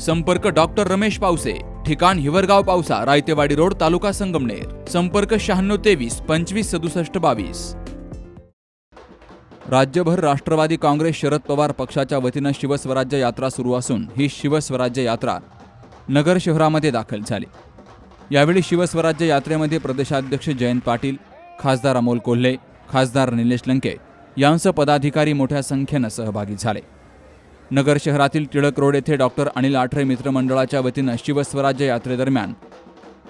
संपर्क डॉक्टर रमेश पावसे ठिकाण हिवरगाव पावसा रायतेवाडी रोड तालुका संगमनेर. संपर्क शहाण्णव तेवीस पंचवीस सदुसष्ट बावीस. राज्यभर राष्ट्रवादी काँग्रेस शरद पवार पक्षाच्या वतीनं शिवस्वराज्य यात्रा सुरू असून ही शिवस्वराज्य यात्रा नगर शहरामध्ये दाखल झाली. यावेळी शिवस्वराज्य यात्रेमध्ये प्रदेशाध्यक्ष जयंत पाटील खासदार अमोल कोल्हे खासदार निलेश लंके यांसह पदाधिकारी मोठ्या संख्येनं सहभागी झाले. नगर शहरातील टिळक रोड येथे डॉक्टर अनिल आठरे मित्रमंडळाच्या वतीनं शिवस्वराज्य यात्रेदरम्यान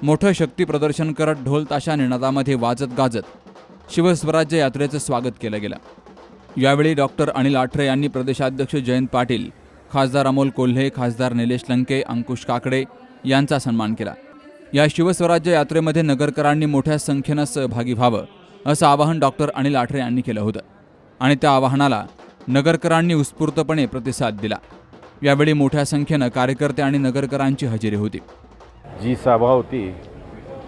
मोठं शक्ती प्रदर्शन करत ढोल ताशा निनादामध्ये वाजत गाजत शिवस्वराज्य यात्रेचं स्वागत केलं गेलं. यावेळी डॉक्टर अनिल आठरे यांनी प्रदेशाध्यक्ष जयंत पाटील खासदार अमोल कोल्हे खासदार निलेश लंके अंकुश काकडे यांचा सन्मान केला. या शिवस्वराज्य यात्रेमध्ये नगरकरांनी मोठ्या संख्येनं सहभागी व्हावं असं आवाहन डॉक्टर अनिल आठरे यांनी केलं होतं आणि त्या आवाहनाला नगरकरांनी उत्स्फूर्तपणे प्रतिसाद दिला. यावेळी मोठ्या संख्येनं कार्यकर्ते आणि नगरकरांची हजेरी होती. जी सभा होती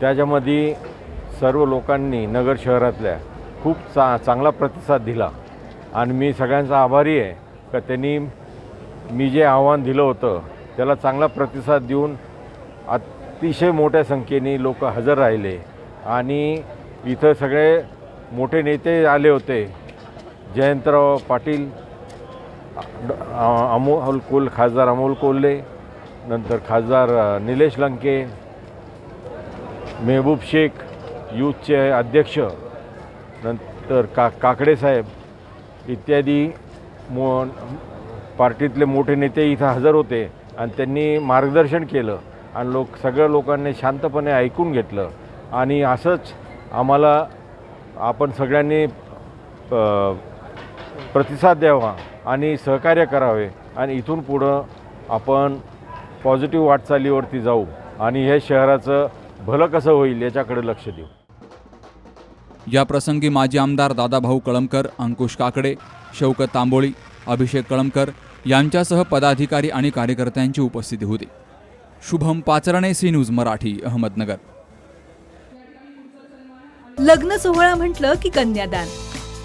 त्याच्यामध्ये सर्व लोकांनी नगर शहरातल्या खूप चा चांगला प्रतिसाद दिला. आणि मी सगळ्यांचा आभारी आहे का त्यांनी मी जे आव्हान दिलं होतं त्याला चांगला प्रतिसाद देऊन अतिशय मोठ्या संख्येने लोक हजर राहिले. आणि इथं सगळे मोठे नेते आले होते जयंतराव पाटील ड- अमोल कोल खासदार अमोल कोल्हे नंतर खासदार निलेश लंके मेहबूब शेख यूथचे अध्यक्ष नंतर का काकडे साहेब इत्यादी मो पार्टीतले मोठे नेते इथं हजर होते आणि त्यांनी मार्गदर्शन केलं आणि लोक सगळ्या लोकांनी शांतपणे ऐकून घेतलं. आणि असंच आम्हाला आपण सगळ्यांनी प्रतिसाद द्यावा आणि सहकार्य करावे आणि इथून पुढं आपण पॉझिटिव्ह वाटचालीवरती जाऊ आणि हे शहराचं भलं कसं होईल याच्याकडे लक्ष देऊ. या प्रसंगी माजी आमदार दादाभाऊ कळमकर अंकुश काकडे शौकत तांबोळी अभिषेक कळमकर यांच्यासह पदाधिकारी आणि कार्यकर्त्यांची उपस्थिती होती. Shubham Pacharne C News Marathi Ahmednagar. लग्न सोहळा म्हटलं की कन्यादान.